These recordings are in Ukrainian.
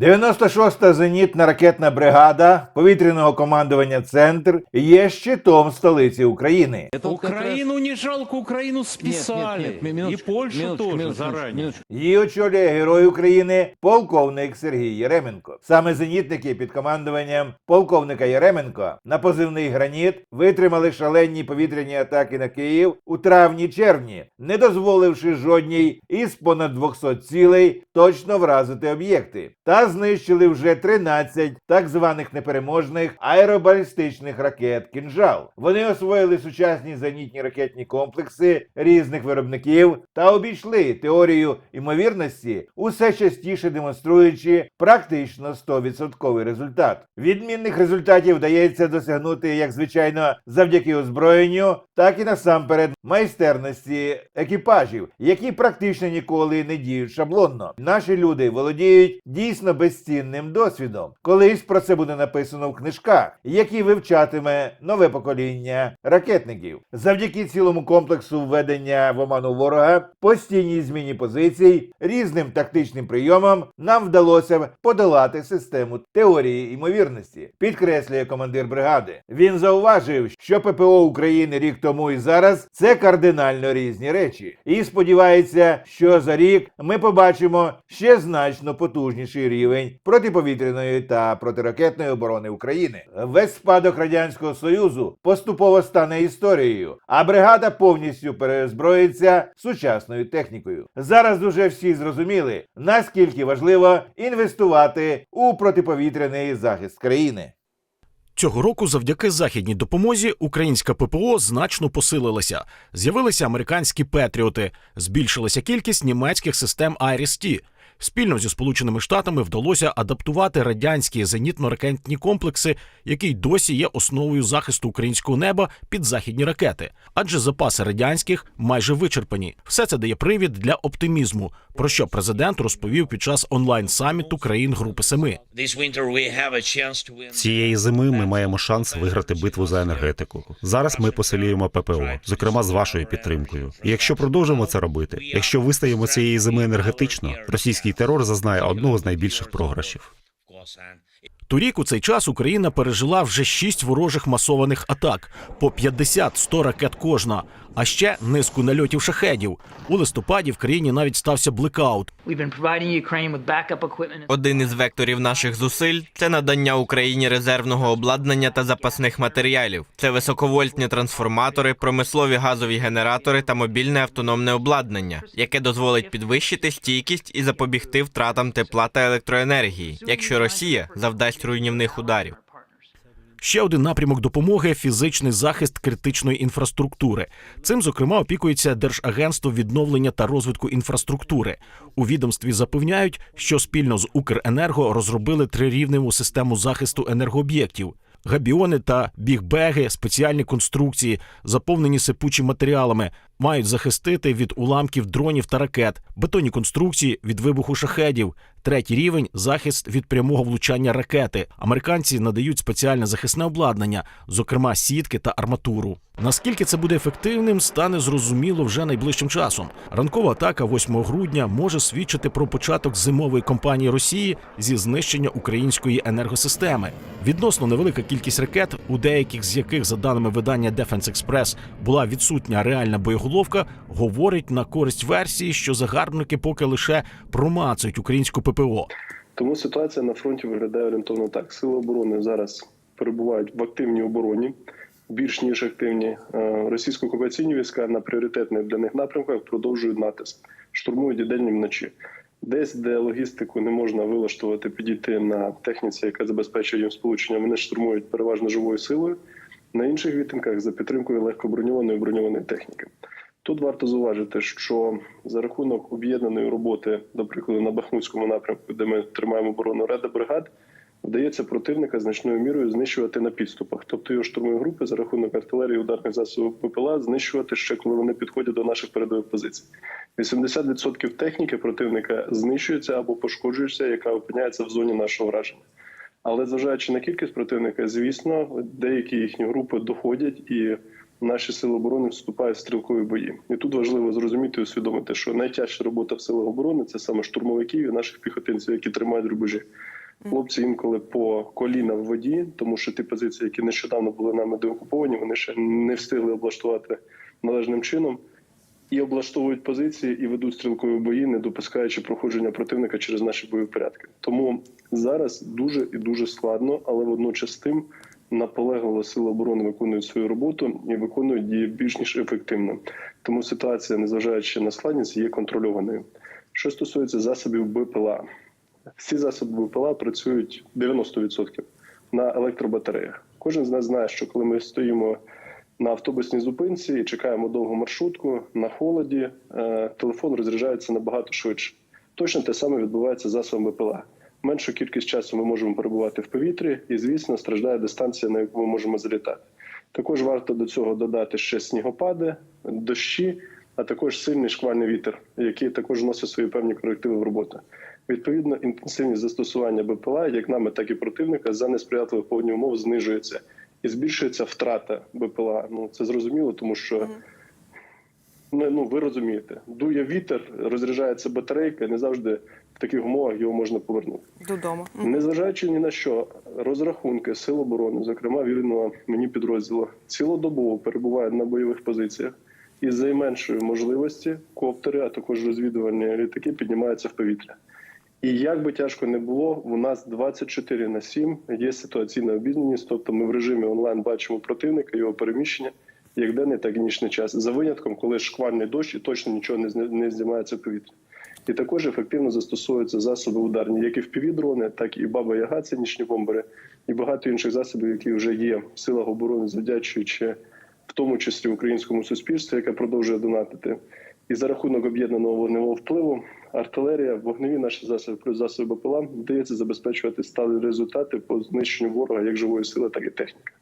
96-та зенітна ракетна бригада повітряного командування Центр є щитом столиці України. Это вот Украину не жалко, Украину Нет, списали. нет, нет, минуточку, И Польшу минуточку, тоже минуточку, заранее. минуточку. Її очолює герой України полковник Сергій Єременко. Саме зенітники під командуванням полковника Єременко на позивний граніт витримали шалені повітряні атаки на Київ у травні-червні, не дозволивши жодній із понад 200 цілей точно вразити об'єкти, та знищили вже 13 так званих непереможних аеробалістичних ракет «Кінжал». Вони освоїли сучасні зенітні ракетні комплекси різних виробників та обійшли теорію ймовірності, усе частіше демонструючи практично 100% результат. Відмінних результатів вдається досягнути як звичайно завдяки озброєнню, так і насамперед майстерності екіпажів, які практично ніколи не діють шаблонно. Наші люди володіють дійсно безцінним досвідом. Колись про це буде написано в книжках, які вивчатиме нове покоління ракетників. Завдяки цілому комплексу введення в оману ворога, постійній зміні позицій, різним тактичним прийомам нам вдалося подолати систему теорії ймовірності, підкреслює командир бригади. Він зауважив, що ППО України рік тому і зараз це кардинально різні речі, і сподівається, що за рік ми побачимо ще значно потужніший рівень протиповітряної та протиракетної оборони України. Весь спадок радянського союзу поступово стане історією, а бригада повністю переозброїться сучасною технікою. Зараз уже всі зрозуміли, наскільки важливо інвестувати у протиповітряний захист країни. Цього року, завдяки західній допомозі, українська ППО значно посилилася. З'явилися американські петріоти, збільшилася кількість німецьких систем IRIS-T. Спільно зі Сполученими Штатами вдалося адаптувати радянські зенітно-ракетні комплекси, які й досі є основою захисту українського неба під західні ракети, адже запаси радянських майже вичерпані. Все це дає привід для оптимізму, про що президент розповів під час онлайн саміту країн Групи Семи. Цієї зими ми маємо шанс виграти битву за енергетику. Зараз ми посилюємо ППО, зокрема з вашою підтримкою. І якщо продовжимо це робити, якщо вистоїмо цієї зими енергетично, російський терор зазнає одного з найбільших програшів. Торік у цей час Україна пережила вже шість ворожих масованих атак по 50-100 ракет кожна, а ще низку нальотів шахедів. У листопаді в країні навіть стався блекаут. Один із векторів наших зусиль це надання Україні резервного обладнання та запасних матеріалів. Це високовольтні трансформатори, промислові газові генератори та мобільне автономне обладнання, яке дозволить підвищити стійкість і запобігти втратам тепла та електроенергії, якщо Росія завдасть руйнівних ударів. Ще один напрямок допомоги фізичний захист критичної інфраструктури. Цим, зокрема, опікується Держагентство відновлення та розвитку інфраструктури. У відомстві запевняють, що спільно з Укренерго розробили трирівневу систему захисту енергооб'єктів. Габіони та бігбеги, спеціальні конструкції, заповнені сипучими матеріалами, мають захистити від уламків дронів та ракет, бетонні конструкції від вибуху шахедів. Третій рівень захист від прямого влучання ракети. Американці надають спеціальне захисне обладнання, зокрема сітки та арматуру. Наскільки це буде ефективним, стане зрозуміло вже найближчим часом. Ранкова атака 8 грудня може свідчити про початок зимової кампанії Росії зі знищення української енергосистеми. Відносно невелика кількість ракет, у деяких з яких, за даними видання Defense Express, була відсутня реальна боєголовка, говорить на користь версії, що загарбники поки лише промацують українську ППО. Тому ситуація на фронті виглядає орієнтовно так. Сили оборони зараз перебувають в активній обороні, більш ніж активні. Е, Російсько-окупаційні війська на пріоритетних для них напрямках продовжують натиск, штурмують і вночі. Десь, де логістику не можна вилаштувати, підійти на техніці, яка забезпечує їм сполучення, вони штурмують переважно живою силою. На інших відтинках за підтримкою легкоброньованої броньованої техніки. Тут варто зауважити, що за рахунок об'єднаної роботи, до прикладу, на Бахмутському напрямку, де ми тримаємо оборону реда бригад, вдається противника значною мірою знищувати на підступах. Тобто його штурмові групи за рахунок артилерії ударних засобів ППЛА знищувати ще коли вони підходять до наших передових позицій. 80% техніки противника знищується або пошкоджується, яка опиняється в зоні нашого враження. Але зважаючи на кількість противника, звісно, деякі їхні групи доходять і наші сили оборони вступають в стрілкові бої. І тут важливо зрозуміти і усвідомити, що найтяжча робота в силах оборони це саме штурмовиків і наших піхотинців, які тримають рубежі. Хлопці інколи по коліна в воді, тому що ті позиції, які нещодавно були нами деокуповані, вони ще не встигли облаштувати належним чином. І облаштовують позиції і ведуть стрілкові бої, не допускаючи проходження противника через наші боєпорядки. Тому зараз дуже і дуже складно, але водночас тим наполегливо сили оборони виконують свою роботу і виконують її більш ніж ефективно. Тому ситуація, незважаючи на складність, є контрольованою. Що стосується засобів БПЛА, всі засоби БПЛА працюють 90% на електробатареях. Кожен з нас знає, що коли ми стоїмо на автобусній зупинці і чекаємо довгу маршрутку на холоді, е, телефон розряджається набагато швидше. Точно те саме відбувається з засобами БПЛА. Меншу кількість часу ми можемо перебувати в повітрі, і звісно, страждає дистанція, на яку ми можемо залітати. Також варто до цього додати ще снігопади, дощі, а також сильний шквальний вітер, який також вносить свої певні корективи в роботу. Відповідно, інтенсивність застосування БПЛА, як нами, так і противника, за несприятливих погодних умов знижується і збільшується втрата БПЛА. Ну це зрозуміло, тому що ну, ну ви розумієте, дує вітер, розряджається батарейка, не завжди таких умовах його можна повернути. Додому. Незважаючи ні на що, розрахунки сил оборони, зокрема вільного мені підрозділу, цілодобово перебувають на бойових позиціях. І за меншої можливості коптери, а також розвідувальні літаки піднімаються в повітря. І як би тяжко не було, у нас 24 на 7 є ситуаційна обізнаність, тобто ми в режимі онлайн бачимо противника, його переміщення, як денний, так і нічний час. За винятком, коли шквальний дощ і точно нічого не знімається в повітря. І також ефективно застосовуються засоби ударні, як і впівдрони, так і баба Яга, це нічні бомбери, і багато інших засобів, які вже є в силах оборони, завдячуючи в тому числі українському суспільству, яке продовжує донатити. І за рахунок об'єднаного вогневого впливу, артилерія, вогневі наші засоби, плюс засоби БПЛА, вдається забезпечувати сталі результати по знищенню ворога як живої сили, так і техніки.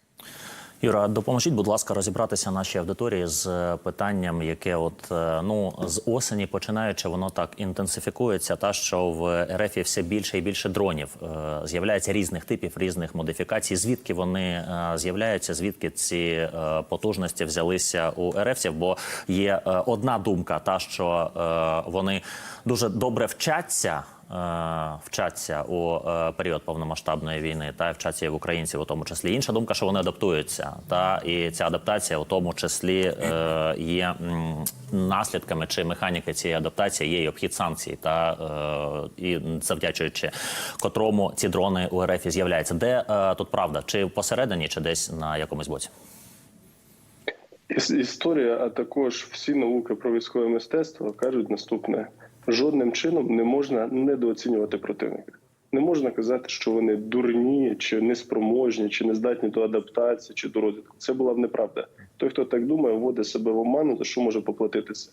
Юра, допоможіть, будь ласка, розібратися нашій аудиторії з е, питанням, яке от е, ну з осені починаючи, воно так інтенсифікується. Та що в РФ все більше і більше дронів е, з'являється різних типів, різних модифікацій. Звідки вони з'являються? Звідки ці потужності взялися у РФців? Бо є одна думка, та що вони дуже добре вчаться. Е, Вчаться у е, період повномасштабної війни та вчаться і в українців, у тому числі інша думка, що вони адаптуються, та і ця адаптація, у тому числі, е, є наслідками чи механіки цієї адаптації є і обхід санкцій, та і завдячуючи котрому ці дрони у РФ з'являються. Де тут правда? Чи посередині, чи десь на якомусь боці? Історія, а також всі науки про військове мистецтво кажуть наступне: жодним чином не можна недооцінювати противника. Не можна казати, що вони дурні, чи неспроможні, чи не здатні до адаптації, чи до розвитку. Це була б неправда. Той, хто так думає, вводить себе в оману, за що може поплатитися.